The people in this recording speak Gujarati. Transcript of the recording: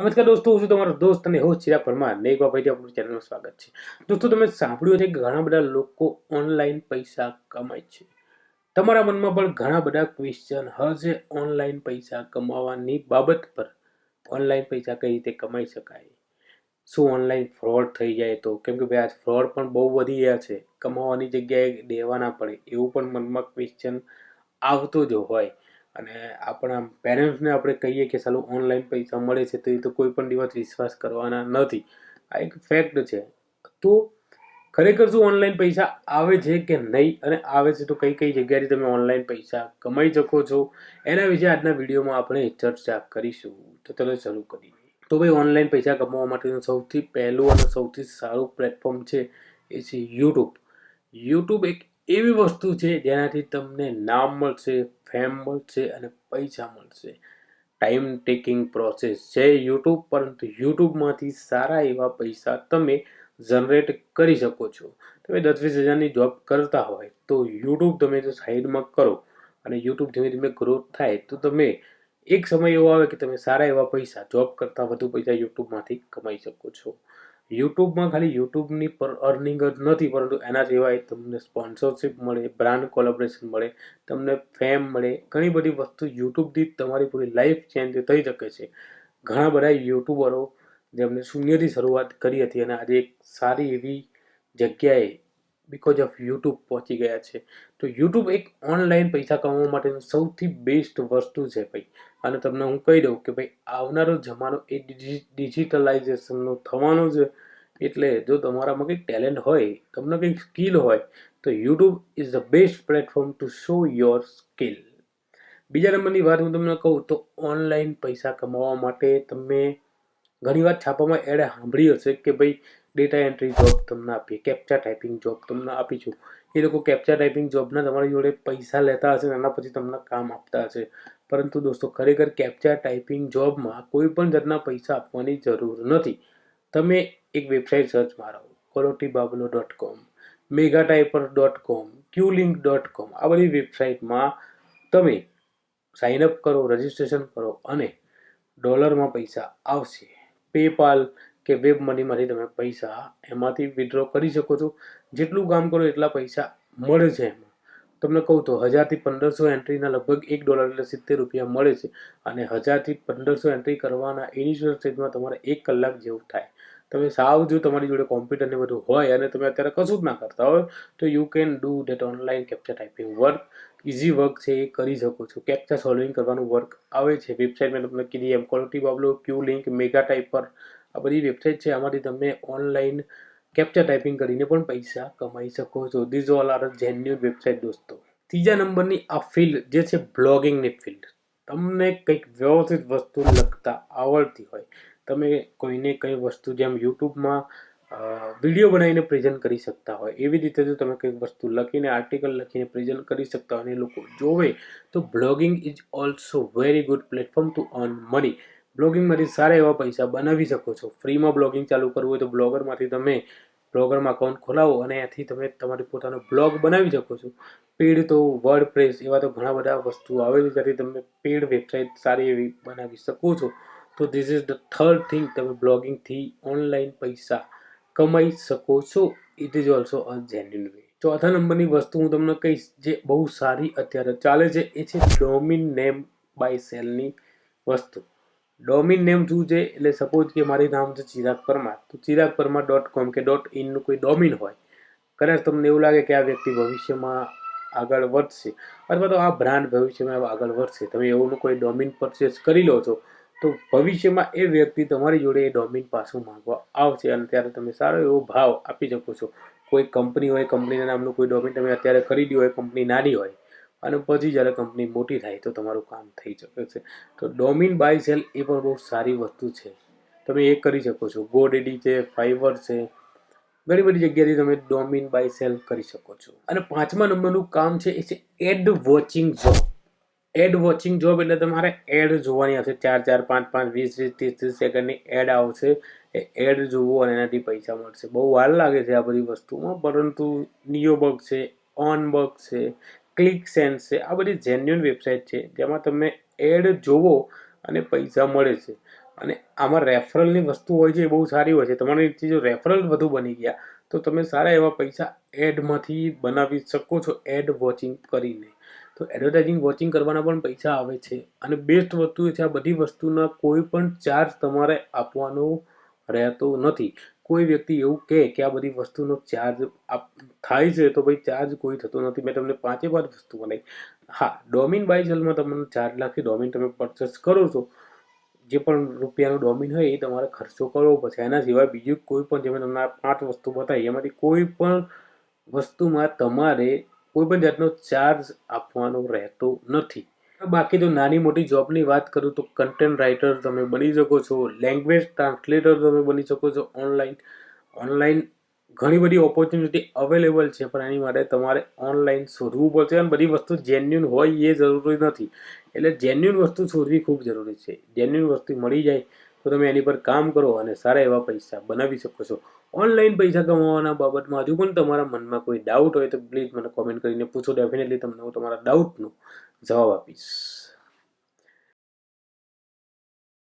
નમસ્કાર દોસ્તો, હું છું તમારો દોસ્ત અને હોસ્ટ ચિરાગ પરમાર. ને એક વાર આપણું ચેનલમાં સ્વાગત છે. દોસ્તો, તમે સાંભળ્યું છે કે ઘણા બધા લોકો ઓનલાઈન પૈસા કમાય છે. તમારા મનમાં પણ ઘણા બધા ક્વેશ્ચન હશે ઓનલાઈન પૈસા કમાવાની બાબત પર. ઓનલાઈન પૈસા કઈ રીતે કમાઈ શકાય? શું ઓનલાઈન ફ્રોડ થઈ જાય તો? કેમ કે ભાઈ, આજ ફ્રોડ પણ બહુ વધી ગયા છે. કમાવાની જગ્યાએ દેવાના પડે. એવું પણ મનમાં ક્વેશ્ચન આવતો જ હોય. અને આપણા પેરેન્ટ્સને આપણે કહીએ કે ચાલો ઓનલાઈન પૈસા મળે છે, તો એ તો કોઈ પણ દિવસ વિશ્વાસ કરવાના નથી. આ એક ફેક્ટ છે. તો ખરેખર શું ઓનલાઈન પૈસા આવે છે કે નહીં? અને આવે છે તો કઈ કઈ જગ્યાએથી તમે ઓનલાઈન પૈસા કમાઈ શકો છો? એના વિશે આજના વિડીયોમાં આપણે ચર્ચા કરીશું. તો ચલો શરૂ કરીએ. તો ભાઈ ઓનલાઈન પૈસા કમાવા માટેનું સૌથી પહેલું અને સૌથી સારું પ્લેટફોર્મ છે, એ છે યુટ્યુબ યુટ્યુબ એક એવી વસ્તુ છે, જેનાથી તમને નામ મળશે, ફેમ મળશે અને પૈસા મળશે. ટાઈમ ટેકિંગ પ્રોસેસ છે યુટ્યુબ પરંતુ યુટ્યુબમાંથી સારા એવા પૈસા તમે જનરેટ કરી શકો છો. તમે દસ વીસ હજારની જોબ કરતા હોય તો યુટ્યુબ તમે જો સાઈડમાં કરો અને યુટ્યુબ ધીમે ધીમે ગ્રોથ થાય તો તમે એક સમય એવો આવે કે તમે સારા એવા પૈસા જોબ કરતાં વધુ પૈસા યુટ્યુબમાંથી કમાઈ શકો છો. યુટ્યુબમાં ખાલી યુટ્યુબની પર અર્નિંગ જ નથી, પરંતુ એના સિવાય તમને સ્પોન્સરશિપ મળે બ્રાન્ડ કોલેબરેશન મળે, તમને ફેમ મળે, ઘણી બધી વસ્તુ યુટ્યુબથી તમારી પૂરી લાઈફ ચેન્જ થઈ શકે છે. ઘણા બધા યુટ્યુબરો જેમને શૂન્યથી શરૂઆત કરી હતી અને આજે એક સારી એવી જગ્યાએ બિકોઝ ઓફ યુટ્યુબ પહોંચી ગયા છે. તો યુટ્યુબ એક ઓનલાઈન પૈસા કમાવા માટેનું સૌથી બેસ્ટ વસ્તુ છે ભાઈ. અને તમને હું કહી દઉં કે ભાઈ, આવનારો જમાનો એ ડિજિટલાઇઝેશનનો થવાનો છે. એટલે જો તમારામાં કંઈક ટેલેન્ટ હોય, તમને કંઈક સ્કિલ હોય, તો YouTube is the best platform to show your skill બીજા નંબરની વાત હું તમને કહું તો ઓનલાઈન પૈસા કમાવા માટે તમે ઘણીવાર છાપામાં એડ સાંભળી હશે કે ભાઈ ડેટા એન્ટ્રી જોબ તમને આપીએ કેપ્ચા ટાઈપિંગ જોબ તમને આપીશું. એ લોકો કેપ્ચા ટાઈપિંગ જોબના તમારી જોડે પૈસા લેતા હશે એના પછી તમને કામ આપતા હશે. પરંતુ દોસ્તો, ખરેખર કેપ્ચા ટાઈપિંગ જોબમાં કોઈ પણ જાતના પૈસા આપવાની જરૂર નથી. તમે એક વેબસાઇટ સર્ચ મારો કોલોટી બાબલો dot com mega typer dot com Qlink dot કોમ આ બધી વેબસાઇટમાં તમે સાઇનઅપ કરો રજિસ્ટ્રેશન કરો અને ડોલરમાં પૈસા આવશે. પેપાલ કે વેબ મનીમાંથી તમે પૈસા એમાંથી વિડ્રો કરી શકો છો. જેટલું કામ કરો એટલા પૈસા મળે છે એમાં. તમને કહું તો હજારથી પંદરસો એન્ટ્રીના લગભગ એક ડોલર એટલે સિત્તેર રૂપિયા મળે છે. અને હજારથી પંદરસો એન્ટ્રી કરવાના ઇનિશિયલ સ્ટેજમાં તમારે એક કલાક જેવું થાય. તમે સાવ જો તમારી જોડે કોમ્પ્યુટર ને બધું હોય અને તમે અત્યારે કશું જ ના કરતા હોય, તો you can do data online capture typing work easy work છે એ કરી શકો છો. કેપ્ચા સોલ્વિંગ કરવાનું વર્ક આવે છે. વેબસાઇટ મેં તમને કીધી એમ ક્વોલિટી બાબલો ક્યુ લિંક મેગા ટાઈપર આ બધી વેબસાઇટ છે, આમાંથી તમે ઓનલાઈન કેપ્ચર ટાઈપિંગ કરીને પણ પૈસા કમાઈ શકો છો. These all are genuine website દોસ્તો. ત્રીજા નંબરની આ ફિલ્ડ જે છે બ્લોગિંગની ફિલ્ડ તમને કંઈક વ્યવસ્થિત વસ્તુ લખતા આવડતી હોય, તમે કોઈને કઈ વસ્તુ જેમ યુટ્યુબમાં વીડિયો બનાવીને પ્રેઝન્ટ કરી શકતા હોય, એવી રીતે જો તમે કંઈક વસ્તુ લખીને આર્ટિકલ લખીને પ્રેઝન્ટ કરી શકતા હોય અને લોકો જોવે, તો blogging is also very good platform to earn money બ્લોગિંગમાંથી સારા એવા પૈસા બનાવી શકો છો. ફ્રીમાં બ્લોગિંગ ચાલુ કરવું હોય તો બ્લોગરમાંથી તમે બ્લોગરમાં અકાઉન્ટ ખોલાવો અને એથી તમે તમારી પોતાનો બ્લોગ બનાવી શકો છો. પેડ તો વર્ડ પ્રેસ એવા તો ઘણા બધા વસ્તુ આવે છે જેથી તમે પેડ વેબસાઇટ સારી એવી બનાવી શકો છો. તો this is the third thing તમે બ્લોગિંગથી ઓનલાઈન પૈસા કમાઈ શકો છો. It is also a genuine way ચોથા નંબરની વસ્તુ હું તમને કહીશ, જે બહુ સારી અત્યારે ચાલે છે, એ છે ડોમિન નેમ બાય સેલની વસ્તુ. ડોમિન નેમ શું છે? એટલે સપોઝ કે મારી નામ છે ચિરાગ પરમાર. તો ચિરાગ પરમાર ડોટ કોમ કે ડોટ ઇનનું કોઈ ડોમિન હોય. કદાચ તમને એવું લાગે કે આ વ્યક્તિ ભવિષ્યમાં આગળ વધશે, અથવા તો આ બ્રાન્ડ ભવિષ્યમાં આગળ વધશે. તમે એવું કોઈ ડોમિન પરચેસ કરી લો છો, તો ભવિષ્યમાં એ વ્યક્તિ તમારી જોડે એ ડોમિન પાછું માંગવા આવશે. અને ત્યારે તમે સારો એવો ભાવ આપી શકો છો. કોઈ કંપની હોય, કંપનીના નામનું કોઈ ડોમિન તમે અત્યારે ખરીદ્યું હોય, કંપની નાની હોય અને પછી જ્યારે કંપની મોટી થાય તો તમારું કામ થઈ શકે છે. તો ડોમિન બાય સેલ એ પણ બહુ સારી વસ્તુ છે. તમે એ કરી શકો છો. ગોડેડી છે ફાઈવર છે, ઘણી બધી જગ્યાએથી તમે ડોમિન બાય સેલ કરી શકો છો. અને પાંચમા નંબરનું કામ છે એ છે ad watching job. Ad watching job એટલે તમારે એડ જોવાની આવશે. ચાર ચાર, પાંચ પાંચ, વીસ વીસ, ત્રીસ ત્રીસ સેકન્ડની એડ આવશે. એ એડ જોવો અને એનાથી પૈસા મળશે. બહુ વાર લાગે છે આ બધી વસ્તુમાં, પરંતુ નિયો બગ છે, ઓન બગ છે ક્લિક સેન્સ છે. આ બધી જેન્યુન વેબસાઇટ છે, જેમાં તમે એડ જોવો અને પૈસા મળે છે. અને આમાં રેફરલની વસ્તુ હોય છે એ બહુ સારી હોય છે. તમારી રીતે જો રેફરલ વધુ બની ગયા, તો તમે સારા એવા પૈસા એડમાંથી બનાવી શકો છો એડ વોચિંગ કરીને. તો એડવર્ટાઇઝિંગ વોચિંગ કરવાના પણ પૈસા આવે છે. અને બેસ્ટ વસ્તુ એ છે, આ બધી વસ્તુના કોઈ પણ ચાર્જ તમારે આપવાનો રહેતો નથી. કોઈ વ્યક્તિ એવું કહે કે આ બધી વસ્તુનો ચાર્જ થાય છે તો ભાઈ ચાર્જ કોઈ થતો નથી. મેં તમને પાંચે પાંચ વસ્તુ બનાવી. હા ડોમિન બાય સેલમાં તમને ચાર લાખથી ડોમિન તમે પરચેસ કરો છો. જે પણ રૂપિયાનો ડોમિન હોય એ તમારે ખર્ચો કરવો પડશે. એના સિવાય બીજું કોઈ પણ જે મેં તમને પાંચ વસ્તુ બતાવી, એમાંથી કોઈ પણ વસ્તુમાં તમારે કોઈ પણ જાતનો ચાર્જ આપવાનો રહેતો નથી. બાકી તો નાની મોટી જોબની વાત કરું તો કન્ટેન્ટ રાઇટર તમે બની શકો છો લેંગ્વેજ ટ્રાન્સલેટર તમે બની શકો છો ઓનલાઈન ઓનલાઈન ઘણી બધી ઓપોર્ચ્યુનિટી અવેલેબલ છે, પણ એની માટે તમારે ઓનલાઈન શોધવું પડશે અને બધી વસ્તુ જેન્યુન હોય એ જરૂરી નથી. એટલે જેન્યુન વસ્તુ શોધવી ખૂબ જરૂરી છે. જેન્યુન વસ્તુ મળી જાય તો તમે એની પર કામ કરો અને સારા એવા પૈસા બનાવી શકો છો. ઓનલાઈન પૈસા કમાવાના બાબતમાં હજુ પણ તમારા મનમાં કોઈ ડાઉટ હોય તો પ્લીઝ મને કોમેન્ટ કરીને પૂછો. ડેફિનેટલી તમને હું તમારા ડાઉટનો જવાબ આપીશ